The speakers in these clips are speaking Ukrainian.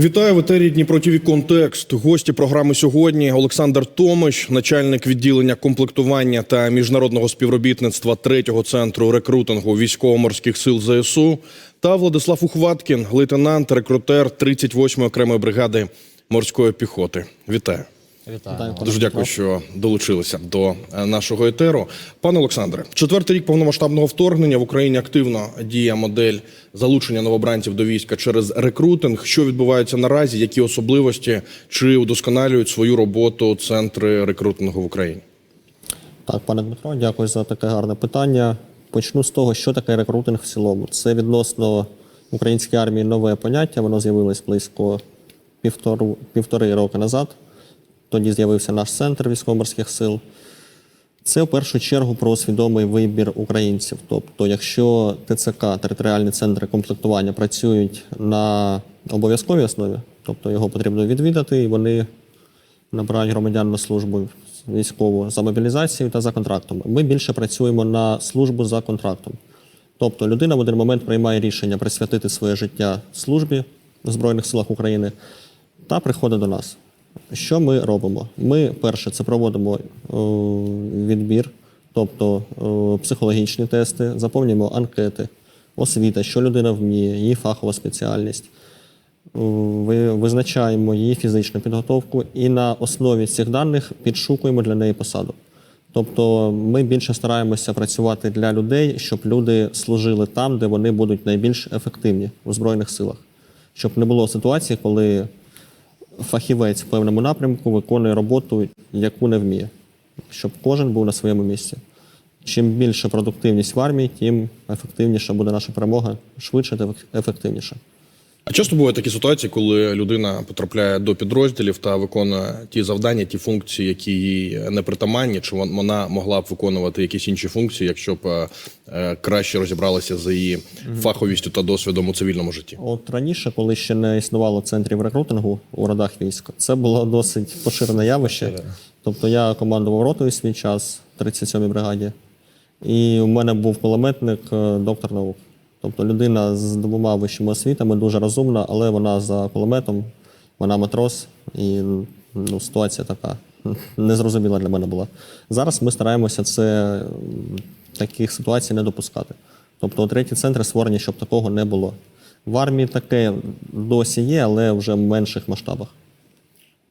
Вітаю в етері Дніпро Контекст. Гості програми сьогодні Олександр Томич, начальник відділення комплектування та міжнародного співробітництва третього центру рекрутингу військово-морських сил ЗСУ, та Владислав Ухваткін, лейтенант, рекрутер 38-ї окремої бригади морської піхоти. Вітаю. Вітаю. Дуже дякую, що долучилися до е, нашого етеру. Пане Олександре, четвертий рік повномасштабного вторгнення в Україні активно діє модель залучення новобранців до війська через рекрутинг. Що відбувається наразі? Які особливості чи удосконалюють свою роботу центри рекрутингу в Україні? Так, пане Дмитро, дякую за таке гарне питання. Почну з того, що таке рекрутинг в цілому. Це відносно української армії нове поняття. Воно з'явилось близько півтору, півтори роки назад. Тоді з'явився наш центр військово-морських сил. Це в першу чергу про свідомий вибір українців. Тобто, якщо ТЦК, територіальні центри комплектування, працюють на обов'язковій основі, тобто його потрібно відвідати, і вони набирають громадян на службу військову за мобілізацією та за контрактом. Ми більше працюємо на службу за контрактом. Тобто людина в один момент приймає рішення присвятити своє життя службі в Збройних силах України та приходить до нас. Що ми робимо? Ми перше це проводимо е, відбір, тобто е, психологічні тести, заповнюємо анкети, освіта, що людина вміє, її фахова спеціальність. Ви- визначаємо її фізичну підготовку і на основі цих даних підшукуємо для неї посаду. Тобто ми більше стараємося працювати для людей, щоб люди служили там, де вони будуть найбільш ефективні у Збройних силах. Щоб не було ситуації, коли фахівець в певному напрямку виконує роботу, яку не вміє, щоб кожен був на своєму місці. Чим більше продуктивність в армії, тим ефективніша буде наша перемога, швидше та ефективніше. А часто бувають такі ситуації, коли людина потрапляє до підрозділів та виконує ті завдання, ті функції, які їй не притаманні, чи вона могла б виконувати якісь інші функції, якщо б е, е, краще розібралася за її фаховістю та досвідом у цивільному житті. От раніше, коли ще не існувало центрів рекрутингу у родах війська, це було досить поширене явище. Тобто я командував ротою свій час в 37-й бригаді, і у мене був кулеметник, е, доктор наук. Тобто людина з двома вищими освітами, дуже розумна, але вона за кулеметом, вона матрос, і ну, ситуація така незрозуміла для мене була. Зараз ми стараємося це таких ситуацій не допускати. Тобто треті центри створені, щоб такого не було. В армії таке досі є, але вже в менших масштабах.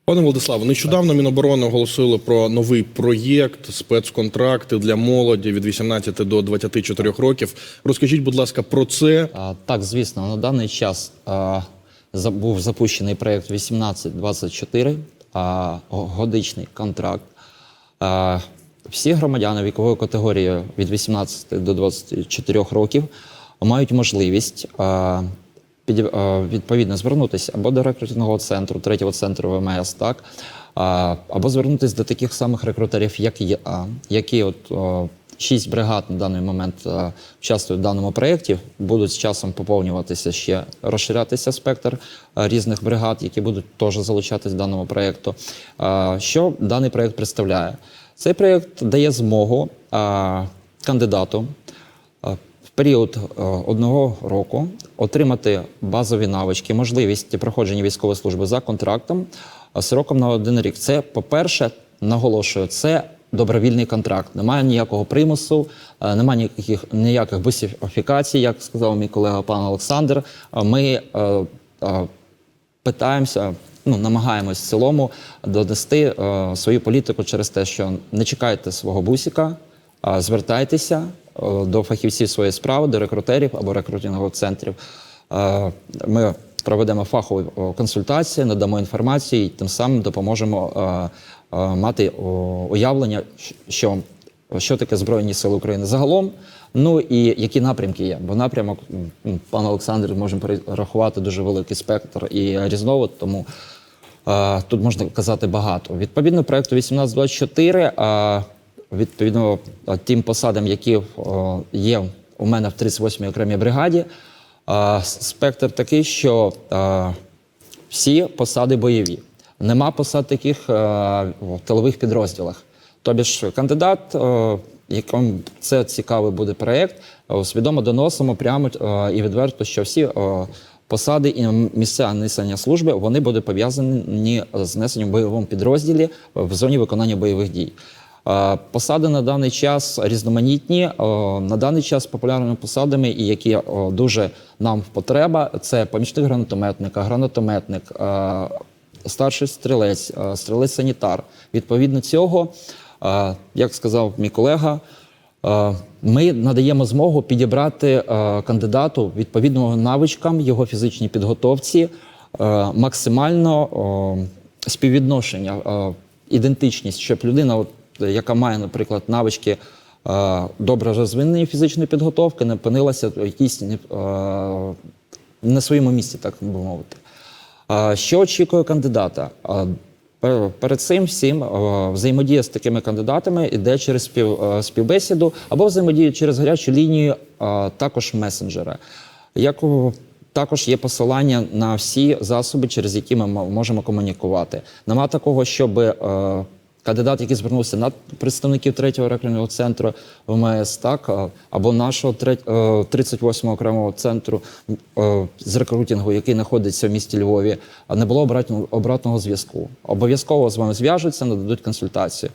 Пане Владиславе, нещодавно Міноборони оголосили про новий проєкт спецконтракти для молоді від 18 до 24 років. Розкажіть, будь ласка, про це. Так, звісно, на даний час був запущений проєкт 1824, а, годичний контракт. Всі громадяни вікової категорії від 18 до 24 років мають можливість відповідно звернутися або до рекрутингового центру, третього центру ВМС, так, або звернутися до таких самих рекрутерів, як я, які от Шість бригад на даний момент е, участвують в даному проєкті. Будуть з часом поповнюватися ще розширятися спектр е, різних бригад, які будуть теж залучатись до даного проєкту. Е, Що даний проєкт представляє? Цей проєкт дає змогу е, кандидату е, в період е, одного року отримати базові навички, можливість проходження військової служби за контрактом е, сроком на один рік. Це, по-перше, наголошую, це добровільний контракт. Немає ніякого примусу, е, немає ніяких ніяких бусифікацій, як сказав мій колега пан Олександр. Ми питаємося, ну намагаємось в цілому донести е, свою політику через те, що не чекайте свого бусика, а звертайтеся до фахівців своєї справи, до рекрутерів або рекрутингових центрів. Е, Ми проведемо фахові о, консультації, надамо інформацію і тим самим допоможемо е, е, мати уявлення, що що таке Збройні Сили України загалом, ну і які напрямки є. Бо напрямок, пан Олександр, можемо перерахувати дуже великий спектр і різновид, тому е, тут можна казати багато. Відповідно проекту 1824, е, відповідно тим посадам, які є у мене в 38-й окремій бригаді, спектр такий, що всі посади бойові. Нема посад таких е, в тилових підрозділах. Тобі ж кандидат, якому це цікавий буде проєкт, свідомо доносимо прямо і відверто, що всі посади і місця несення служби вони будуть пов'язані з несенням в бойовому підрозділі в зоні виконання бойових дій. Посади на даний час різноманітні. Е, На даний час популярними посадами, і які е, дуже нам потреба, це помічник гранатометника, гранатометник, е, старший стрілець, стрілець-санітар. Відповідно цього, як сказав мій колега, ми надаємо змогу підібрати кандидату відповідно навичкам, його фізичній підготовці, максимально співвідношення, ідентичність, щоб людина, яка має, наприклад, навички е, добре розвиненої фізичної підготовки, не опинилася в якійсь е, на своєму місці, так би мовити. А Що очікує кандидата? Перед цим всім взаємодія з такими кандидатами йде через спів, співбесіду або взаємодія через гарячу лінію, також месенджера. Як також є посилання на всі засоби, через які ми можемо комунікувати. Нема такого, щоб е, кандидат, який звернувся на представників третього рекрутингового центру ВМС, так або нашого е, 38-го окремого центру е, з рекрутингу, який знаходиться в місті Львові, не було обратного, зв'язку. Обов'язково з вами зв'яжуться, нададуть консультацію.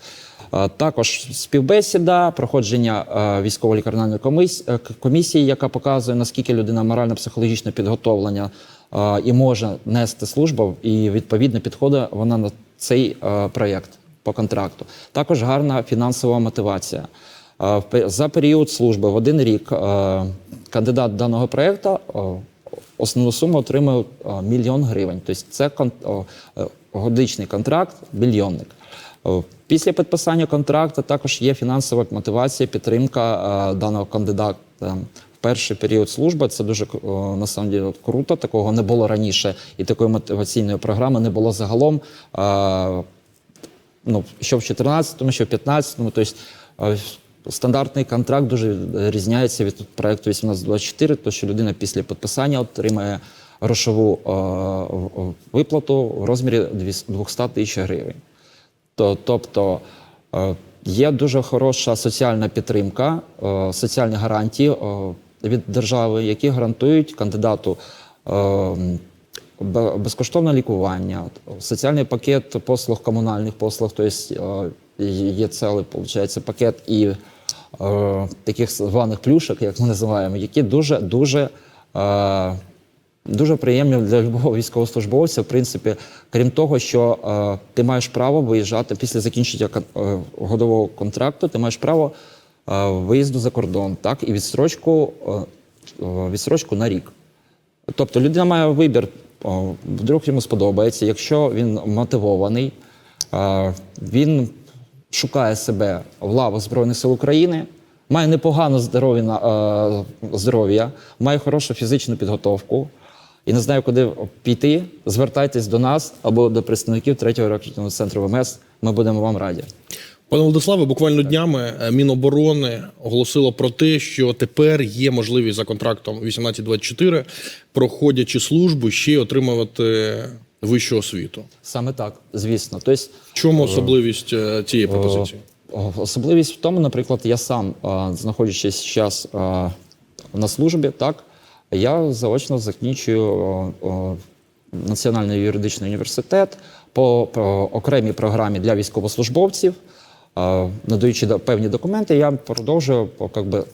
Е, Також співбесіда, проходження е, військово-лікарняної е, комісії, яка показує, наскільки людина морально-психологічно підготовлена е, і може нести службу, і відповідно підходить вона на цей е, проєкт по контракту. Також гарна фінансова мотивація. Е, За період служби в один рік е, кандидат даного проєкту е, основну суму отримує е, мільйон гривень. Тобто це годичний контракт, мільйонник. Після підписання контракту також є фінансова мотивація, підтримка даного кандидата. В перший період служби це дуже на самом деле, круто. Такого не було раніше, і такої мотиваційної програми не було загалом. Е, ну, що в 14-му, що в 15-му. Тобто е, стандартний контракт дуже різняється від проекту 1824, то що людина після підписання отримає грошову е, виплату в розмірі 200 тисяч гривень. То, тобто е, є дуже хороша соціальна підтримка, е, соціальні гарантії е, від держави, які гарантують кандидату е, безкоштовне лікування, соціальний пакет послуг, комунальних послуг, тобто є цілий, виходить, пакет і е, таких званих плюшок, як ми називаємо, які дуже дуже. Е, Дуже приємно для любого військовослужбовця, в принципі, крім того, що ти маєш право виїжджати після закінчення годового контракту, ти маєш право виїзду за кордон, так, і відстрочку, відстрочку на рік. Тобто людина має вибір, вдруг йому сподобається, якщо він мотивований, е, він шукає себе в лавах Збройних сил України, має непогане е, здоров'я, має хорошу фізичну підготовку і не знає, куди піти, звертайтесь до нас або до представників третього рекрутингового центру ВМС. Ми будемо вам раді. Пане Владиславе, буквально днями е, Міноборони оголосило про те, що тепер є можливість за контрактом 1824, проходячи службу, ще отримувати вищу освіту. Саме так, звісно. Тобто, В чому особливість е, цієї пропозиції? Особливість в тому, наприклад, я сам, знаходячись зараз на службі, так, я заочно закінчую Національний юридичний університет по, по окремій програмі для військовослужбовців, надаючи певні документи, я продовжую би,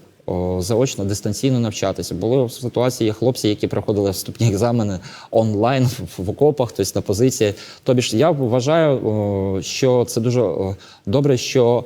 заочно дистанційно навчатися. Були в ситуації, хлопці, які проходили вступні екзамени онлайн в, окопах, тобто на позиції. Тобі ж я вважаю, що це дуже добре, що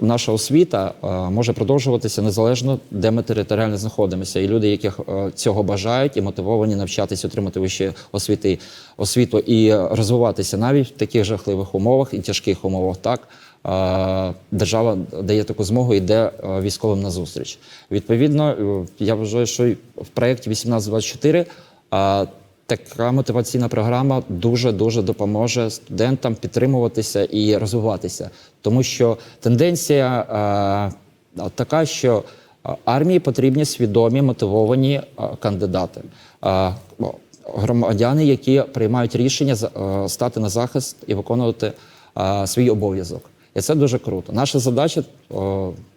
наша освіта е, може продовжуватися незалежно, де ми територіально знаходимося. І люди, які е, цього бажають і мотивовані навчатися, отримати вищі освіти, освіту і розвиватися навіть в таких жахливих умовах і тяжких умовах, так е, держава дає таку змогу і йде військовим на зустріч. Відповідно, я вважаю, що в проєкті 1824 е, Така мотиваційна програма дуже дуже допоможе студентам підтримуватися і розвиватися, тому що тенденція е, така, що е, армії потрібні свідомі мотивовані е, кандидати, е, громадяни, які приймають рішення е, стати на захист і виконувати свій обов'язок. І це дуже круто. Наша задача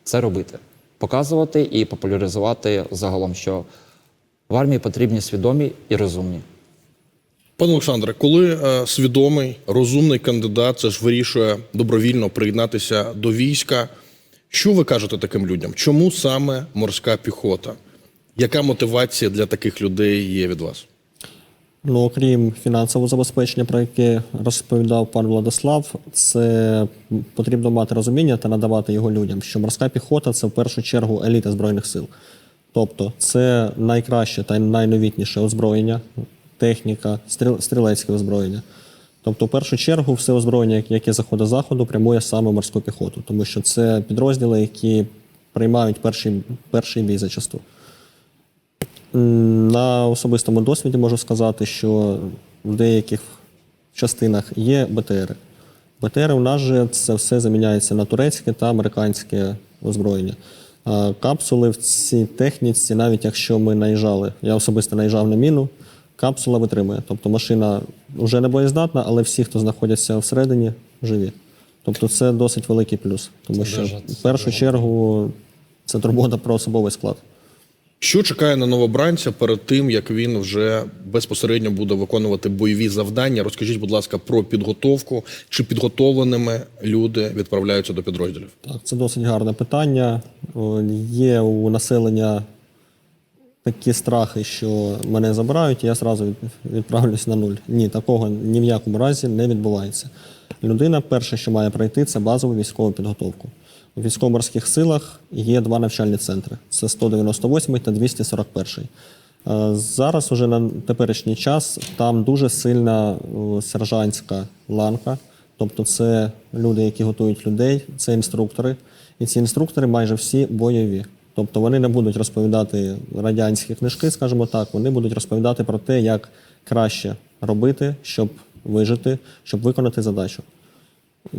це робити, показувати і популяризувати загалом, що В армії потрібні свідомі і розумні. Пане Олександре, коли е, свідомий, розумний кандидат це ж вирішує добровільно приєднатися до війська, що ви кажете таким людям? Чому саме морська піхота? Яка мотивація для таких людей є від вас? Ну, окрім фінансового забезпечення, про яке розповідав пан Владислав, це потрібно мати розуміння та надавати його людям, що морська піхота це в першу чергу еліта збройних сил. Тобто, це найкраще та найновітніше озброєння, техніка, стрілецьке озброєння. Тобто, в першу чергу, все озброєння, яке заходить заходу, прямує саме морську піхоту, тому що це підрозділи, які приймають перший, перший бій зачасту. На особистому досвіді можу сказати, що в деяких частинах є БТРи. БТРи у нас же це все заміняється на турецьке та американське озброєння. Капсули в цій техніці, навіть якщо ми наїжджали, я особисто наїжджав на міну, капсула витримує. Тобто машина вже не боєздатна, але всі, хто знаходяться всередині, живі. Тобто це досить великий плюс, тому що в першу чергу це турбота про особовий склад. Що чекає на новобранця перед тим, як він вже безпосередньо буде виконувати бойові завдання? Розкажіть, будь ласка, про підготовку. Чи підготовленими люди відправляються до підрозділів? Так, це досить гарне питання. Є у населення такі страхи, що мене забирають, і я зразу відправлюсь на нуль. Ні, такого ні в якому разі не відбувається. Людина перше, що має пройти, це базову військову підготовку. У військово-морських силах є два навчальні центри: це 198 та 241. Е, Зараз, уже на теперішній час, там дуже сильна сержантська ланка. Тобто це люди, які готують людей, це інструктори. І ці інструктори майже всі бойові. Тобто вони не будуть розповідати радянські книжки, скажімо так, вони будуть розповідати про те, як краще робити, щоб вижити, щоб виконати задачу.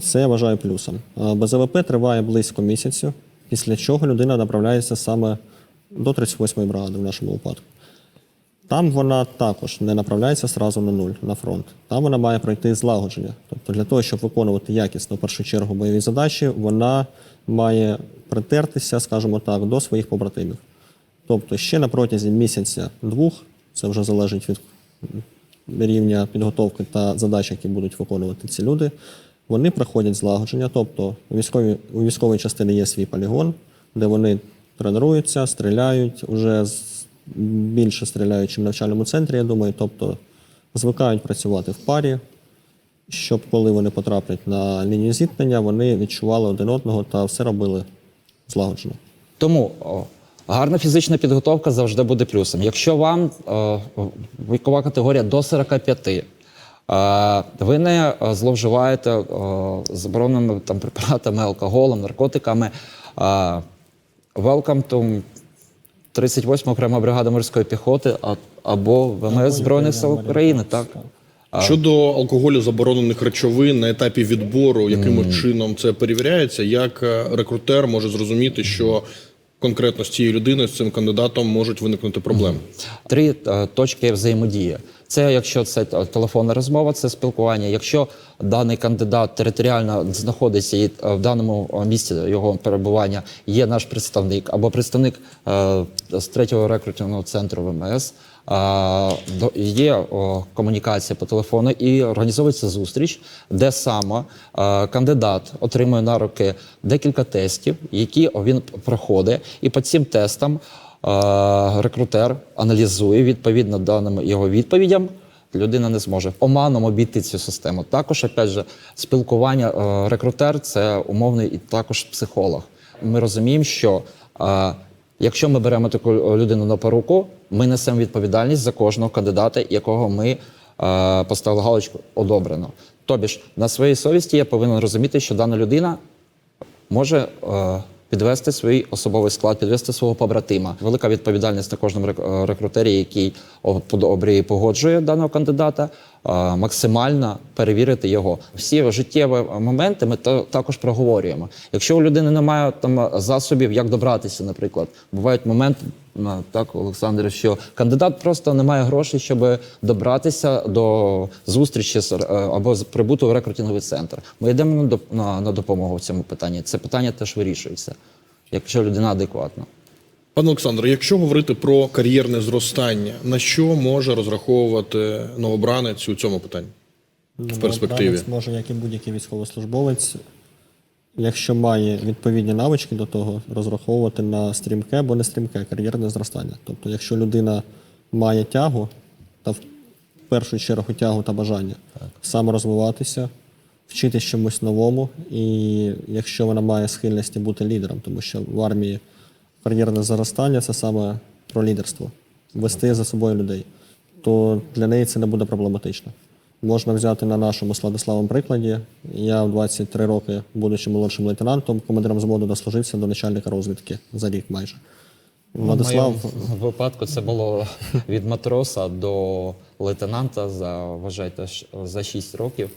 Це я вважаю плюсом. БЗВП триває близько місяцю, після чого людина направляється саме до 38-ї бригади в нашому випадку. Там вона також не направляється зразу на нуль на фронт. Там вона має пройти злагодження. Тобто, для того, щоб виконувати якісно в першу чергу бойові задачі, вона має притертися, скажімо так, до своїх побратимів. Тобто, ще на протязі місяця-двох, це вже залежить від рівня підготовки та задач, які будуть виконувати ці люди, вони проходять злагодження. Тобто, у військовій, у військовій частині є свій полігон, де вони тренуються, стріляють, вже з- більше стріляють, ніж в навчальному центрі, я думаю. Тобто звикають працювати в парі, щоб коли вони потраплять на лінію зіткнення, вони відчували один одного та все робили злагоджено. Тому о, гарна фізична підготовка завжди буде плюсом. Якщо вам е, вікова категорія до 45, е, ви не е, зловживаєте е, забороненими там препаратами, алкоголем, наркотиками. е, Welcome to 38 окрема бригада морської піхоти а- або ВМС Збройних сил України. Так Щодо алкоголю заборонених речовин на етапі відбору, яким чином це перевіряється, як е, рекрутер може зрозуміти, що конкретно з цією людиною, з цим кандидатом можуть виникнути проблеми? Три е, точки взаємодії. Це якщо це телефонна розмова, це спілкування. Якщо даний кандидат територіально знаходиться і е, в даному місці його перебування є наш представник або представник з третього рекрутингового центру ВМС. Є комунікація по телефону і організовується зустріч, де саме кандидат отримує на руки декілька тестів, які він проходить, і по цим тестам рекрутер аналізує відповідно даним його відповідям. Людина не зможе оманом обійти цю систему. Також, опять же, спілкування е, рекрутер це умовний і також психолог. Ми розуміємо, що е, якщо ми беремо таку людину на поруку, ми несемо відповідальність за кожного кандидата, якого ми е, поставили галочку одобрено. Тобі ж на своїй совісті я повинен розуміти, що дана людина може е, підвести свій особовий склад, підвести свого побратима. Велика відповідальність на кожному е, рекрутері, який о- подобрює і погоджує даного кандидата, е, максимально перевірити його. Всі життєві моменти ми також проговорюємо. Якщо у людини немає там засобів, як добратися, наприклад, бувають моменти. ну, Так, Олександр, що кандидат просто не має грошей, щоб добратися до зустрічі е, або з прибуту в рекрутинговий центр. Ми йдемо на допомогу в цьому питанні. Це питання теж вирішується, якщо людина адекватна. Пане Олександре, якщо говорити про кар'єрне зростання, на що може розраховувати новобранець у цьому питанні? В перспективі. Новобранець може, як і будь-який військовослужбовець, якщо має відповідні навички до того, розраховувати на стрімке або не стрімке кар'єрне зростання. Тобто, якщо людина має тягу, та в першу чергу тягу та бажання саморозвиватися, вчитись чомусь новому, і якщо вона має схильності бути лідером, тому що в армії кар'єрне зростання це саме про лідерство, вести за собою людей, то для неї це не буде проблематично. Можна взяти на нашому з Владиславом прикладі. Я в 23 роки, будучи молодшим лейтенантом, командиром взводу дослужився до начальника розвідки за рік майже. Владислав, В моєму випадку це було від матроса до лейтенанта за вважайте за 6 років,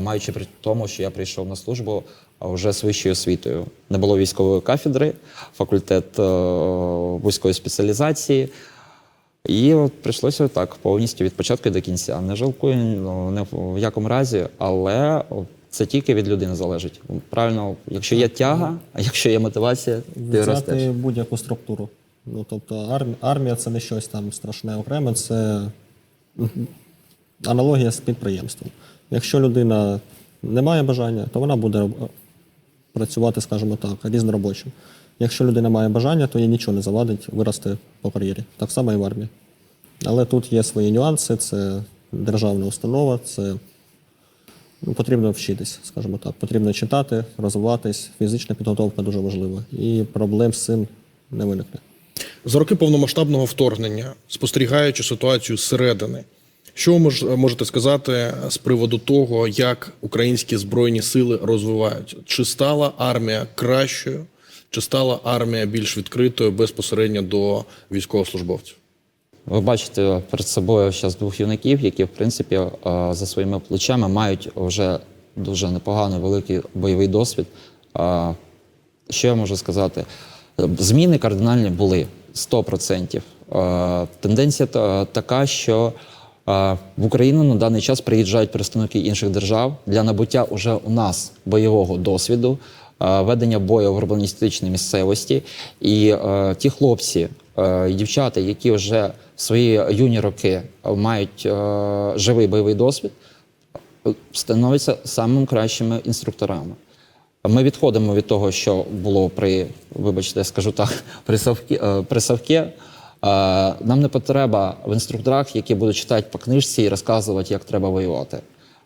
маючи при тому, що я прийшов на службу вже з вищою освітою. Не було військової кафедри, факультет е, вузької спеціалізації. І от прийшлося так повністю від початку до кінця. Не жалкую ну, не в якому разі, але це тільки від людини залежить. Правильно, якщо є тяга, а якщо є мотивація, ти ростеш. будь-яку структуру. Ну, тобто армія, армія це не щось там страшне окреме, це аналогія з підприємством. Якщо людина не має бажання, то вона буде працювати, скажімо так, різноробочим. Якщо людина має бажання, то їй нічого не завадить вирости по кар'єрі. Так само і в армії. Але тут є свої нюанси, це державна установа, це ну, потрібно вчитись, скажімо так. Потрібно читати, розвиватись. Фізична підготовка дуже важлива. І проблем з цим не виникне. За роки повномасштабного вторгнення, спостерігаючи ситуацію зсередини, що ви можете сказати з приводу того, як українські збройні сили розвиваються? Чи стала армія кращою, чи стала армія більш відкритою безпосередньо до військовослужбовців? Ви бачите перед собою зараз двох юнаків, які, в принципі, е, за своїми плечами мають вже дуже непоганий великий бойовий досвід. Е, Що я можу сказати? Зміни кардинальні були 100%. Е, Тенденція така, що в Україну на даний час приїжджають представники інших держав для набуття уже у нас бойового досвіду, ведення бою в урбаністичній місцевості. І е, ті хлопці е, і дівчата, які вже в свої юні роки мають е, живий бойовий досвід, становляться самими кращими інструкторами. Ми відходимо від того, що було при, вибачте, скажу так, при Савке. Е, Нам не потреба в інструкторах, які будуть читати по книжці і розказувати, як треба воювати.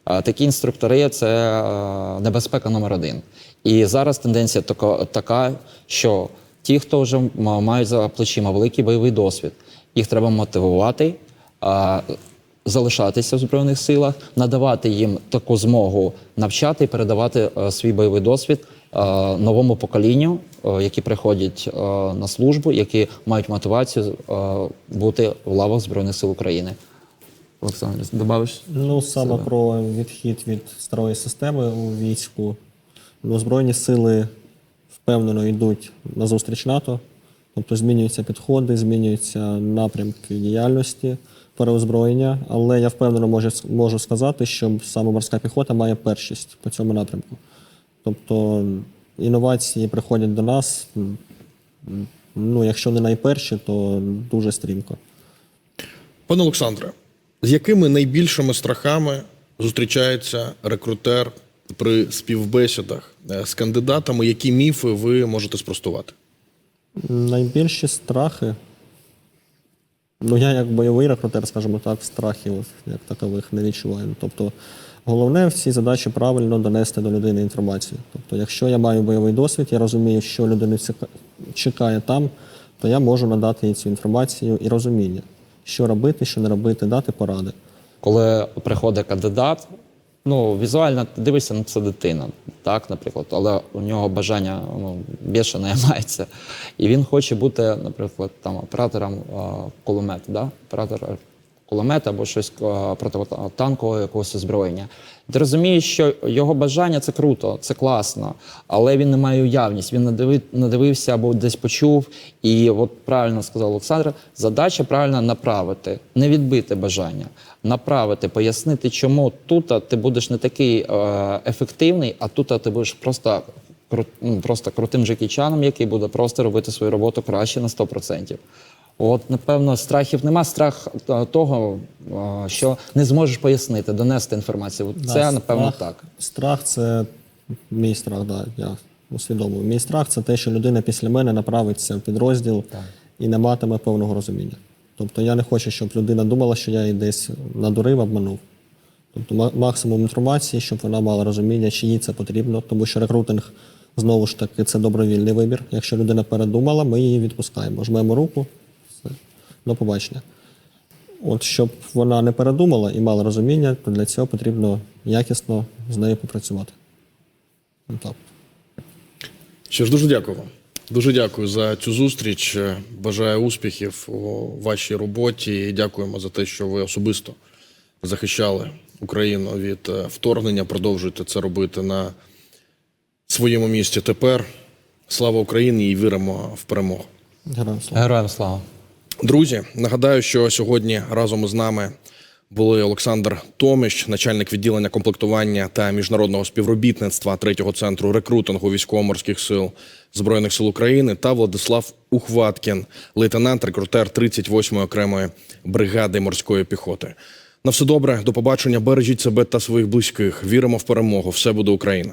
Е, Такі інструктори це е, небезпека номер один. І зараз тенденція така, що ті, хто вже мають за плечима великий бойовий досвід, їх треба мотивувати. залишатися в збройних силах, надавати їм таку змогу навчати і передавати свій бойовий досвід новому поколінню, е, які приходять е, на службу, які мають мотивацію е, бути в лавах збройних сил України. Олександр, добавиш? Ну, саме себе? про відхід від старої системи у війську. Ну, Збройні сили впевнено йдуть на зустріч НАТО, тобто змінюються підходи, змінюються напрямки діяльності, переозброєння. Але я впевнено можу, можу сказати, що саме морська піхота має першість по цьому напрямку. Тобто інновації приходять до нас, ну, якщо не найперші, то дуже стрімко. Пане Олександре, з якими найбільшими страхами зустрічається рекрутер при співбесідах е, з кандидатами? Які міфи ви можете спростувати? Найбільші страхи. Ну, я як бойовий рекрутер, скажімо так, страхів як такових не відчуваю. Тобто, головне в цій задачі правильно донести до людини інформацію. Тобто, якщо я маю бойовий досвід, я розумію, що людина чекає там, то я можу надати їй цю інформацію і розуміння, що робити, що не робити, дати поради. Коли приходить кандидат, ну візуально дивишся, ну це дитина, так, наприклад, але у нього бажання ну, більше не мається. І він хоче бути, наприклад, там оператором а, кулемет, да? оператор кулемета або щось а, протитанкового якогось озброєння. Ти розумієш, що його бажання це круто, це класно, але він не має уявність, він надиви- надивився або десь почув. І от правильно сказав Олександр, задача правильно направити, не відбити бажання, направити, пояснити, чому тут ти будеш не такий е, ефективний, а тут ти будеш просто ну, просто крутим жекічаном, який буде просто робити свою роботу краще на 100%. От, напевно, страхів нема. Страх е, того, е, що не зможеш пояснити, донести інформацію. От Да, Це, напевно, страх- так. Страх це мій страх, да, я усвідомую. Мій страх це те, що людина після мене направиться в підрозділ і не матиме повного розуміння. Тобто я не хочу, щоб людина думала, що я її десь надурив, обманув. Тобто максимум інформації, щоб вона мала розуміння, чи їй це потрібно, тому що рекрутинг знову ж таки це добровільний вибір. Якщо людина передумала, ми її відпускаємо. Жмемо руку, до побачення. От щоб вона не передумала і мала розуміння, то для цього потрібно якісно з нею попрацювати. Ну, Так. Що ж, дуже дякую вам. Дуже дякую за цю зустріч. Бажаю успіхів у вашій роботі. І дякуємо за те, що ви особисто захищали Україну від е, вторгнення. Продовжуйте це робити на своєму місці тепер. Слава Україні і віримо в перемогу. Героям слава. Героям слава. Друзі, нагадаю, що сьогодні разом із нами були Олександр Томіш, начальник відділення комплектування та міжнародного співробітництва третього центру рекрутингу військово-морських сил збройних сил України, та Владислав Ухваткін, лейтенант, рекрутер 38-ї окремої бригади морської піхоти. На все добре, до побачення. Бережіть себе та своїх близьких. Віримо в перемогу. Все буде Україна.